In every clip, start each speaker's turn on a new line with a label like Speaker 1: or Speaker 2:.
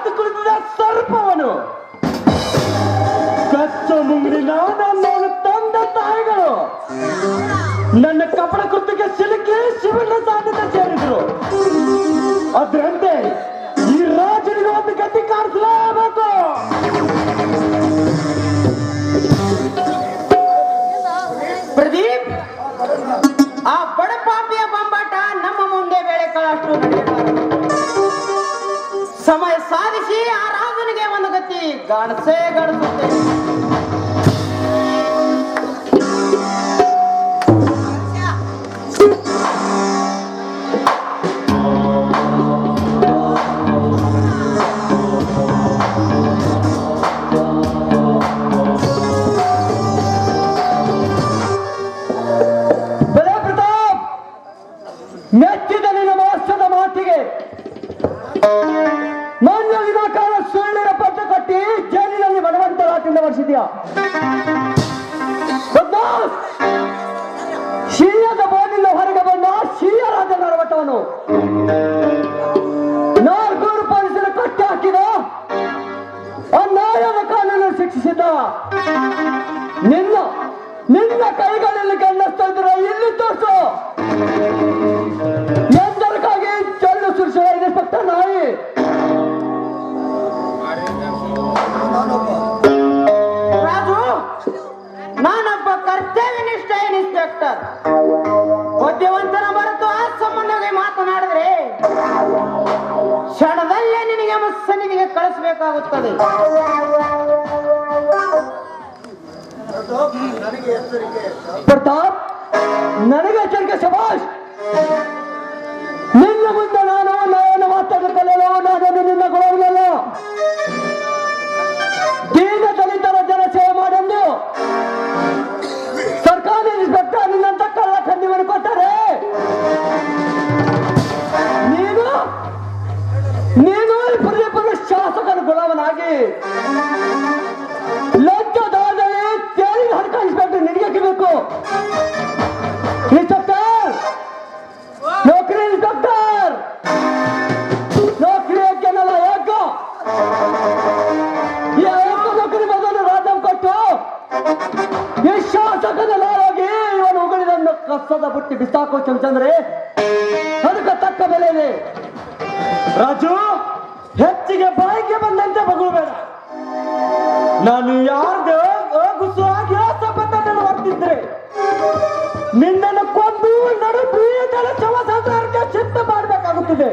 Speaker 1: ಕಾದು ಕುಳಿತ ಸರ್ಪವನು. ಕಚ್ಚ ಮುಂಗಿನ ನಾನು ತಂದ ತಾಯಿಗಳು. ನನ್ನ ಕಪಡ ಕೃತಿಗೆ ಸಿಲುಕಿ ಶಿವನ ಸಾಧ್ಯತೆ ಸೇರಿದ್ರು. ಅದರಂತೆ
Speaker 2: ಸಮಯ ಆರಾಧನೆಗೆ ಒಂದು ಗತಿ. ಗಣಸೇ ಗಾಣಿಸುತ್ತೇನೆ
Speaker 1: ಶಿಕ್ಷಿಸಿದ್ದ ನಿನ್ನ ನಿನ್ನ ಕೈಗಳಲ್ಲಿ ಕಂಡಸ್ತಾ ಇದ್ರ ಇಲ್ಲಿ ತೋರಿಸು. ಎಂದರಕ್ಕಾಗಿ ಚೆಲ್ಲು ಸುರಿಸುವ ಇನ್ಸ್ಪೆಕ್ಟರ್ ನಾಯಿ.
Speaker 2: ರಾಜು, ನಾನೊಬ್ಬ ಕರ್ತವ್ಯನಿಷ್ಠ ಇನ್ಸ್ಪೆಕ್ಟರ್. ಬುದ್ಧಿವಂತನ ಹೊರತು ಆ ಸಂಬಂಧವಾಗಿ ಮಾತನಾಡಿದ್ರೆ ಕ್ಷಣದಲ್ಲೇ ನಿನಗೆ ಮುಸ್ಸನಿಗೆ ಕಳಿಸಬೇಕಾಗುತ್ತದೆ.
Speaker 1: ಪ್ರತಾಪ್, ನನಗೆ ಎಚ್ಚರಿಕೆ ಸಭಾಷ್ ನಿನ್ನ ಮುಂದೆ ನಾನು ನಾನು ಮಾತಾಡಬೇಕಲ್ಲ ನಾನು ನಿನ್ನ ಕೊಡೋದಿಲ್ಲ ದೀನ ದಲಿತರ ಜನ ಸೇವೆ ಮಾಡೆಂದು ಕಸದ ಬುಟ್ಟಿ ಬಿಸಾಕೋ ಚಂದ್ರೆ ಅದಕ್ಕೆ ತಕ್ಕ ಬೆಲೆ ಇದೆ ರಾಜು, ಹೆಚ್ಚಿಗೆ ಬಾಯಿಗೆ ಬಂದಂತೆ ಬಗಲಬೇಡ ನಾನು ಯಾರ್ದು ಗುಸುವಾಗಿ ಸಂಬಂಧವನ್ನು ಹೊರತಿದ್ರೆ ನಿನ್ನನ್ನು ಕೊಂದು ನಡು ಬೀದಲ ಶವಸಂಸಾರಕ್ಕೆ ಸಿದ್ಧ ಮಾಡಬೇಕಾಗುತ್ತದೆ.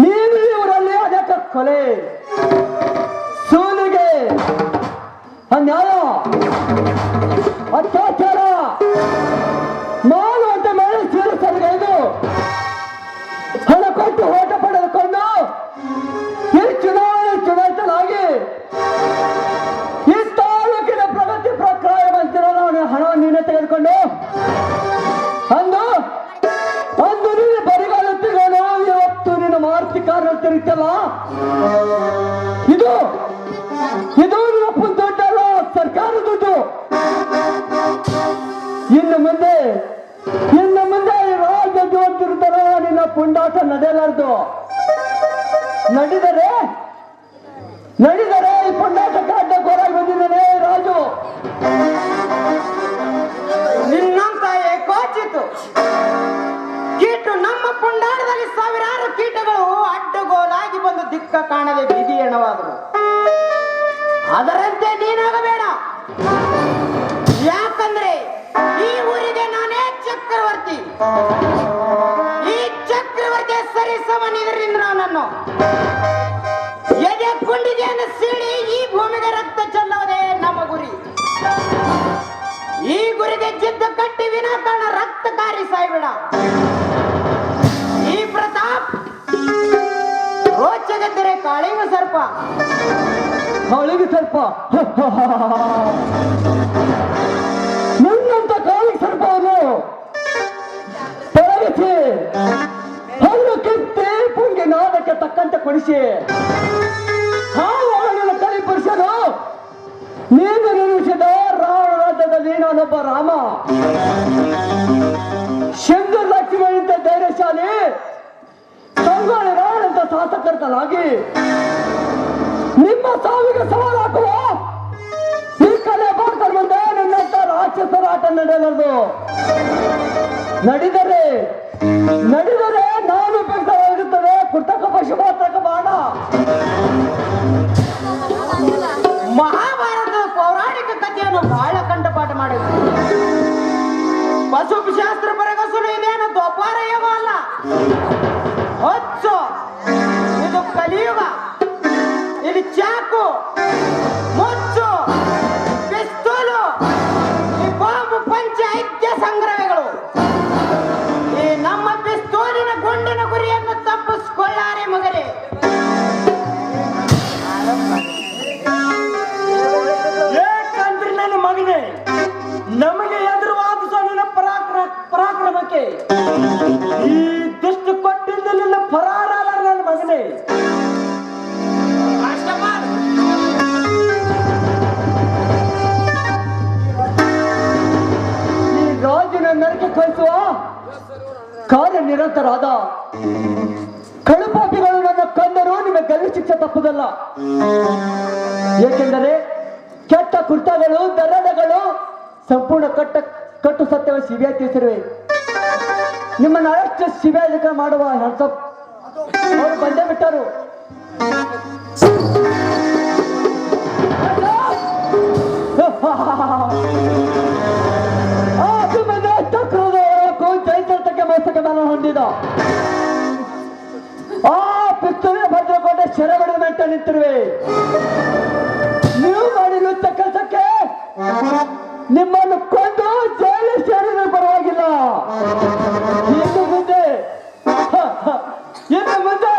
Speaker 1: ನೀನು ಇವರಲ್ಲಿ ಅದಕ್ಕೆ ಕೊಲೆ. ಸೂಲಿಗೆ ಅನ್ಯಾಯ. ಅತ್ಯಾಚಾರ. ಮಾಡುವಂತ ಮೇಲೆ ಸೇರಿಸಲಿಗೆ ಹಣ ಕೊಟ್ಟು ಓಟ ಪಡೆದುಕೊಂಡು ಈ ಚುನಾವಣೆ ಚುನಾಯಿತನಾಗಿ ಈ ತಾಲೂಕಿನ ಪ್ರಗತಿ ಪ್ರಕ್ರಿಯೆ ಬಂತಿರೋ ಹಣವನ್ನು ನೀನೆ ತೆಗೆದುಕೊಂಡು
Speaker 2: Amém. ಸರಿ ನನ್ನನ್ನು ಎದೆ ಗುಂಡಿಗೆಯನ್ನು ಸೀಳಿ ಈ ಭೂಮಿಗೆ ರಕ್ತ ಚೆಲ್ಲೋದೇ ನಮ್ಮ ಗುರಿ. ಈ ಗುರಿಗೆ ಜಿದ್ದ ಕಟ್ಟಿ ವಿನಾಕಾರಣ ರಕ್ತಕಾರಿ ಸಾಯ್ಬೇಡ. ಈ ಪ್ರತಾಪ್ ರೋಚಗದ್ದರೆ ಕಾಳಿಂಗ ಸರ್ಪ.
Speaker 1: ಕಾಳಿಂಗ ಸ್ವಲ್ಪ ನಡೆದರೆ ನಡೆದರೆ ನಾನು ಉಪಯುಕ್ತವಾಗಿರುತ್ತದೆ ಕೃತಕ ಪಶುಪಾತ್ರಕ ಬಾಣ
Speaker 2: ಮಹಾಭಾರತದ ಪೌರಾಣಿಕ ಕಥೆಯನ್ನು ಬಹಳ ಕಂಠಪಾಠ ಮಾಡಿದ್ರು. ಪಶು ಶಾಸ್ತ್ರ ಬರಗಸಲು ಇದೇನು ದ್ವಾರಯವಲ್ಲ ಅಲ್ಲ? ಹೊಚ್ಚು. ಇದು ಕಲಿಯುವ ಇದು ಚಾಕು.
Speaker 1: ನಮಗೆ ಎದುರು ವಾದಿಸೋ ನಿನ್ನ ಪರಾಕ್ರಮ ಪರಾಕ್ರಮಕ್ಕೆ ಈ ದುಷ್ಟ ಕೊಟ್ಟಿದ್ದಲಿಲ್ಲ ಫರಾರ ನನ್ನ ಮಗನೇ. ಈ ರಾಜನ ನರಕೆ ಕಳಿಸುವ ಕಾರ್ಯ ನಿರಂತರಾದ ಕಳುಪಾಪಿಗಳು ನನ್ನ ಕಂದರು ನಿಮಗೆ ಗಲ್ಲು ಶಿಕ್ಷೆ ತಪ್ಪುದಲ್ಲ. ಏಕೆಂದರೆ ಕೆಟ್ಟ ಕುರ್ತಗಳು ದರಡಗಳು ಸಂಪೂರ್ಣ ಕಟ್ಟ, ಕಟ್ಟು ಸತ್ಯವ ಸಿಬಿಐ ತಿಳಿಸಿರುವೆ. ನಿಮ್ಮನ್ನು ಅರೆಸ್ಟ್ ಸಿಬಿಐ ಮಾಡುವ ಹೆಲ್ಸ ಅವರು ಬಂದೇ ಬಿಟ್ಟರು. ಚೈತನ್ಯಕ್ಕೆ ಮೈಸಕ್ಕೆ ನಾನು ಹೊಂದಿದ. ಆ ಪಿಸ್ತೂಲಿನ ಭದ್ರಕೋಟೆ ಮೆಟ್ಟ ನಿಂತಿರುವೆ ನೀವು ಮಾಡಿರುವಂತ ಕೆಲಸಕ್ಕೆ ನಿಮ್ಮನ್ನು ಕೊಂದು ಜೈಲು ಸೇರಿದ ಪರವಾಗಿಲ್ಲ. ಇನ್ನು ಮುಂದೆ ಇನ್ನು ಮುಂದೆ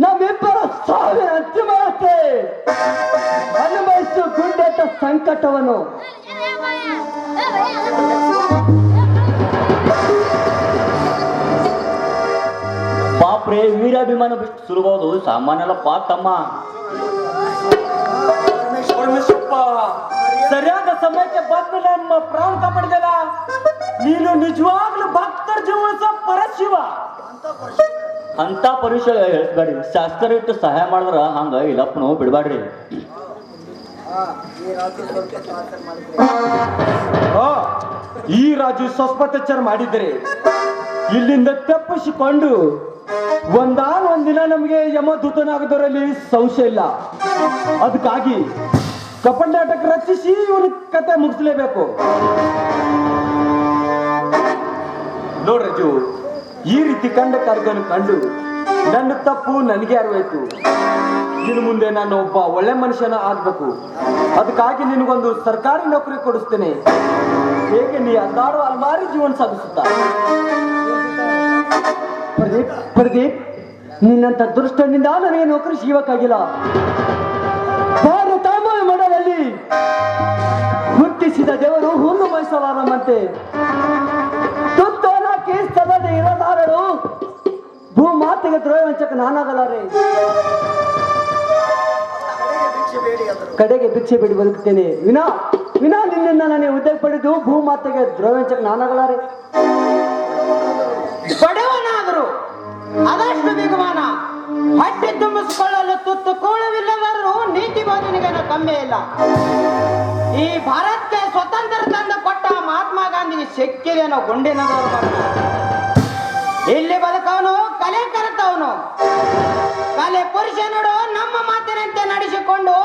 Speaker 1: ನಮ್ಮಿಬ್ಬರ ಸಾವಿನ ಅಂತಿಮ ಮಾಡುತ್ತೆ ಅನುಭವಿಸು ಗುಂಡೆಟ್ಟ ಸಂಕಟವನ್ನು.
Speaker 3: ಪಾಪ್ರೆ ವೀರಾಭಿಮಾನ ಬಿಟ್ಟು ಸುಲಭವುದು. ಪಾತಮ್ಮ. ತಮ್ಮ
Speaker 1: ಪರಮೇಶ್ವರಪ್ಪ. ಸರಿಯಾದ ಸಮಯಕ್ಕೆ ಬಂದು ನಮ್ಮ ಪ್ರಾಣ ಕಾಪಾಡಿದಲ್ಲ ನೀನು ನಿಜವಾಗ್ಲೂ ಭಕ್ತರ ಜೀವನ ಪರಶಿವ.
Speaker 3: ಅಂತ ಪರುಷ ಹೇಳ್ಬೇಡ್ರಿ ಶಾಸ್ತ್ರ ಇಟ್ಟು ಸಹಾಯ ಮಾಡಿದ್ರ ಹಂಗ ಇಲ್ಲಪ್ಪನು ಬಿಡ್ಬೇಡ್ರಿ
Speaker 1: ಆ, ಈ ರಾಜು ಸ್ವಸ್ಪತ್ಯಾಚಾರ ಮಾಡಿದ್ರಿ ಇಲ್ಲಿಂದ ತಪ್ಪಿಸಿಕೊಂಡು ಒಂದಾನ್ ಒಂದಿನ ನಮಗೆ ಯಮದೂತನಾಗದವರಲ್ಲಿ ಸಂಶಯ ಇಲ್ಲ. ಅದಕ್ಕಾಗಿ ಕಪಂಡಾಟಕ ರಚಿಸಿ ಇವನ ಕತೆ ಮುಗಿಸ್ಲೇಬೇಕು. ನೋಡ್ರಜು ಈ ರೀತಿ ಕಂಡ ಕಾರ್ಯವನ್ನು ಕಂಡು ನನ್ನ ತಪ್ಪು ನನಗೆ ಅರಿವಾಯ್ತು. ಇನ್ನು ಮುಂದೆ ನಾನು ಒಬ್ಬ ಒಳ್ಳೆ ಮನುಷ್ಯನ ಆಗ್ಬೇಕು. ಅದಕ್ಕಾಗಿ ನಿನಗೊಂದು ಸರ್ಕಾರಿ ನೌಕರಿ ಕೊಡಿಸ್ತೇನೆ. ಹೇಗೆ ನೀ ಅಲ್ಲಾಡುವ ಅಲ್ಮಾರಿ ಜೀವನ ಸಾಗಿಸುತ್ತಾ? ಪ್ರದೀಪ್ ಪ್ರದೀಪ್ ನಿನ್ನಂತ ದುಷ್ಟನಿಂದ ನನಗೆ ನೌಕರಿ ಸಿಗಬೇಕಾಗಿಲ್ಲ ಹುಟ್ಟಿಸಿದ ದೇವರು ಹುಲ್ಲು ಮೈಸಲಾರಮಂತೆ ತುತ್ತೋನ ಸದದ ಇರಲಾರರು ಭೂಮಾತೆಗೆ ದ್ರೋಹವಂಚಕ ನಾನಾಗಲಾರೆ. ಕಡೆಗೆ ಭಿಕ್ಷೆ ಬಿಡಿ ಬದುಕುತ್ತೇನೆ. ವಿನಾ ವಿನಾ ನಿನ್ನಿಂದ ನನಗೆ ಉದ್ಯೋಗ ಪಡೆದು ಭೂಮಾತೆಗೆ ದ್ರೋಹವಂಚಕ ನಾನಾಗಲಾರೆ.
Speaker 2: ಬಡವನಾದರು ಅದಷ್ಟು ಬಿಗುಮಾನ ಹಟ್ಟಿ ತುಂಬಿಸಿಕೊಳ್ಳಲು ತುತ್ತು ಕೋಳವಿಲ್ಲದರೂ ನೀತಿ ಬಾಧನಿಗೆ ಕಮ್ಮಿ ಇಲ್ಲ. ಈ ಭಾರತಕ್ಕೆ ಸ್ವತಂತ್ರ ತಂದು ಕೊಟ್ಟ ಮಹಾತ್ಮ ಗಾಂಧಿಗೆ ಸಿಕ್ಕಿದೇನೋ ಗುಂಡಿನದವರು. ಇಲ್ಲಿ ಬದುಕವನು, ಕಲೆ ಕರೆತವನು. ಕಲೆ ಪುರುಷನುಡು ನಮ್ಮ ಮಾತಿನಂತೆ ನಡೆಸಿಕೊಂಡು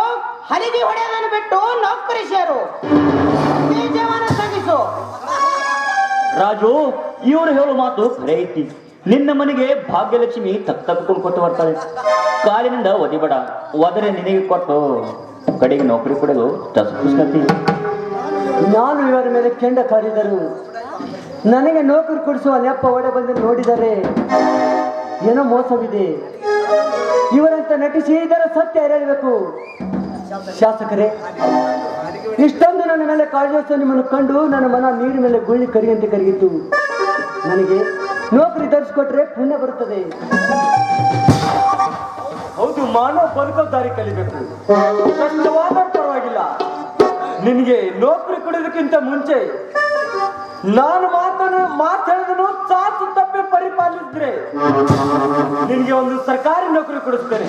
Speaker 2: ಹಲಿಗೆ ಹೊಡೆಯೋದನ್ನು ಬಿಟ್ಟು ನೌಕರಿ ಸೇರು.
Speaker 3: ರಾಜು, ಇವರು ಹೇಳುವ ಮಾತು ಖರೆ ನಿನ್ನ ಮನೆಗೆ ಭಾಗ್ಯಲಕ್ಷ್ಮಿ ತಕ್ಕ ತಕ್ಕೊಂಡು ಕೊಟ್ಟು ಬರ್ತಾಳೆ. ಕಾಲಿನಿಂದ ಒದಿಬೇಡ ಒದರೆ ನಿನಗೆ ಕೊಟ್ಟು. ಕಡೆಗೆ ನೌಕರಿ ಕೊಡೋದು ತಸ್ಕತಿ
Speaker 1: ನಾನು ಇವರ ಮೇಲೆ ಕೆಂಡ ಕಾರಿದರು. ನನಗೆ ನೌಕರಿ ಕೊಡಿಸುವ ನೆಪ್ಪ ಒಡೆ ಬಂದು ನೋಡಿದರೆ ಏನೋ ಮೋಸವಿದೆ.
Speaker 4: ಇವರಂತ ನಟಿಸಿ ಇದರ ಸತ್ಯ ಅರಿಯಬೇಕು ಶಾಸಕರೇ, ಇಷ್ಟೊಂದು ನನ್ನ ಮೇಲೆ ಕಾಳಜಿ ನಿಮ್ಮನ್ನು ಕಂಡು ನನ್ನ ಮನ ನೀರಿನ ಮೇಲೆ ಗುಳ್ಳಿ ಕರಿಯಂತೆ ಕರಗಿತ್ತು ನನಗೆ ನೌಕರಿ ಧರಿಸಿಕೊಟ್ರೆ ಪುಣ್ಯ ಬರುತ್ತದೆ. ಹೌದು, ಮಾನವ ಬದುಕೋ ದಾರಿ ಕಲಿಬೇಕು. ಕಷ್ಟವಾದ ಪರವಾಗಿಲ್ಲ. ನಿನಗೆ ನೌಕರಿ ಕೊಡೋದಕ್ಕಿಂತ ಮುಂಚೆ ನಾನು ಮಾತನ್ನು ಮಾತಾಡಿದನು ಚಾಚು ತಪ್ಪೆ ಪರಿಪಾಲಿಸಿದ್ರೆ ನಿನಗೆ ಒಂದು ಸರ್ಕಾರಿ ನೌಕರಿ ಕೊಡಿಸ್ತೇನೆ.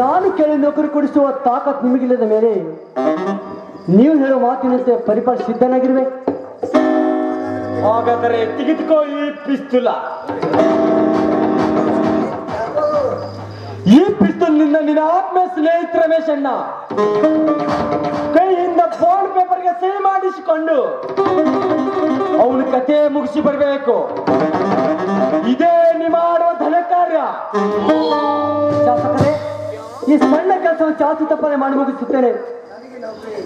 Speaker 4: ನಾನು ಕೆಲವು ನೌಕರಿ ಕೊಡಿಸುವ ತಾಕತ್ ನಿಮಗಿಲ್ಲದ ಮೇಲೆ ನೀವು ಹೇಳುವ ಮಾತಿನಂತೆ ಪರಿಪಾಲಿಸಿದ್ದನಾಗಿರ್ಬೇಕು ಹಾಗಾದರೆ ತೆಗೆದುಕೋ ಈ ಪಿಸ್ತೂಲ. ಈ ಪಿಸ್ತೂಲ್ ನಿನ್ನ ನಿನ್ನ ಆತ್ಮ ಸ್ನೇಹಿತ ರಮೇಶ್ ಅಣ್ಣ ಕೈಯಿಂದ ಬಾಂಡ್ ಪೇಪರ್ಗೆ ಸಹಿ ಮಾಡಿಸಿಕೊಂಡು ಅವನ ಕತೆ ಮುಗಿಸಿ ಬರಬೇಕು ಇದೇ ನಿಮ್ಮ ಮಾಡುವ ಧನ ಕಾರ್ಯ ಶಾಸಕರೇ ಈ ಸಣ್ಣ ಕೆಲಸವನ್ನು ಚಾಚು ತಪ್ಪನೆ ಮಾಡಿ ಮುಗಿಸುತ್ತೇನೆ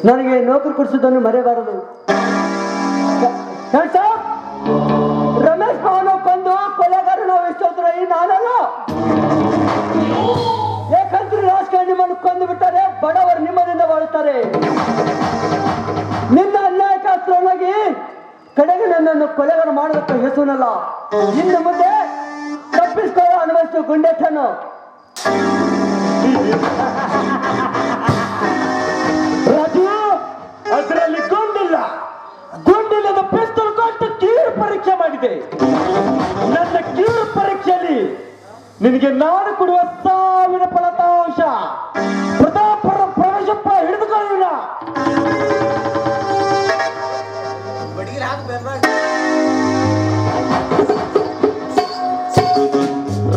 Speaker 4: ನನಗೆ ನೌಕರಿ ಕೊಡಿಸುವುದನ್ನು ಮರೆಯಬಾರದು ರಮೇಶ್ ಭವನ ಕೊಂದು ಕೊಲೆಗಾರನ ಎಷ್ಟೋದ್ರ ಈ ನಾನಲ್ಲ ನಿಮ್ಮನ್ನು ಕೊಂದು ಬಿಟ್ಟರೆ ಬಡವರು ನಿಮ್ಮದಿಂದ ಬಾಳುತ್ತಾರೆ. ನಿನ್ನ ಅನ್ಯಾಯಕಾಸ್ತ್ರವಾಗಿ ಕಡೆಗೆ ನನ್ನನ್ನು ಕೊಲೆಗಳು ಮಾಡಬೇಕು ಹೆಸನಲ್ಲ ಇನ್ನು ಮುಂದೆ ತಪ್ಪಿಸ್ಕೊಳ್ಳೋ ಅನುಭವಿಸು ಗುಂಡೆಟ್ಟನು ರಾಜು, ಅದರಲ್ಲಿ ಗುಂಡಿಲ್ಲ. ಗುಂಡಿಲ್ಲದ ಪಿಸ್ತೂಲ್ ಕೊಟ್ಟು ಕೀರು ಪರೀಕ್ಷೆ ಮಾಡಿದೆ. ನನ್ನ ಕೀರು ಪರೀಕ್ಷೆಯಲ್ಲಿ ನಿನಗೆ ನಾನು ಕೊಡುವ ಸಾವಿನ ಫಲತಾಂಶ. ಪ್ರತಾಪರ ಪ್ರವೇಶಪ್ಪ ಹಿಡಿದುಕೊಳ್ಳಿಲ್ಲ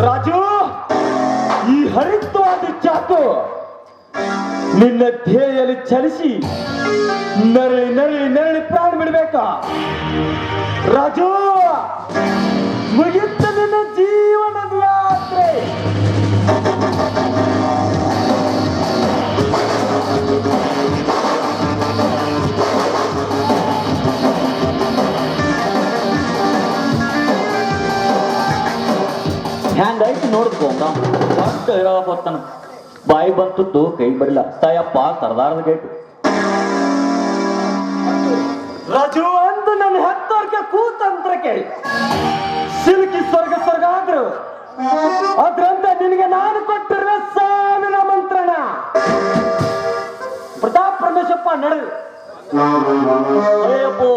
Speaker 4: ರಾಜು, ಈ ಹರಿತ್ವಾದ ಚಾತು ನಿನ್ನ ಧ್ಯೇಯಲ್ಲಿ ಚಲಿಸಿ ನರಳಿ ನರಳಿ ನರಳಿ ಪ್ರಾಣ ಬಿಡಬೇಕ? ರಾಜು ಮುಗಿತ
Speaker 3: ಹೇಳಪ್ಪತ್ತಾನ ಬಾಯಿ ಬಂತದ್ದು ಕೈ ಬರಲಿಲ್ಲ ತಾಯಪ್ಪ ಸರ್ದಾರದ ಗೇಟ್.
Speaker 4: ರಾಜು ಅಂದು ನನ್ನ ಹತ್ತೋರ್ಗೆ ಕೂತಂತ್ರ ಕೇಳಿ. ಸಿಲುಕಿ ಸ್ವರ್ಗ ಸ್ವರ್ಗ ಆದ್ರು ಅದ್ರಂತೆ ನಿನಗೆ ನಾನು ಕೊಟ್ಟಿರುವ ಸಾವಿನ ಮಂತ್ರಣ. ಪ್ರತಾಪ್ ಪರಮೇಶಪ್ಪ ನಡೆದು
Speaker 3: ಅಯ್ಯಪ್ಪೋ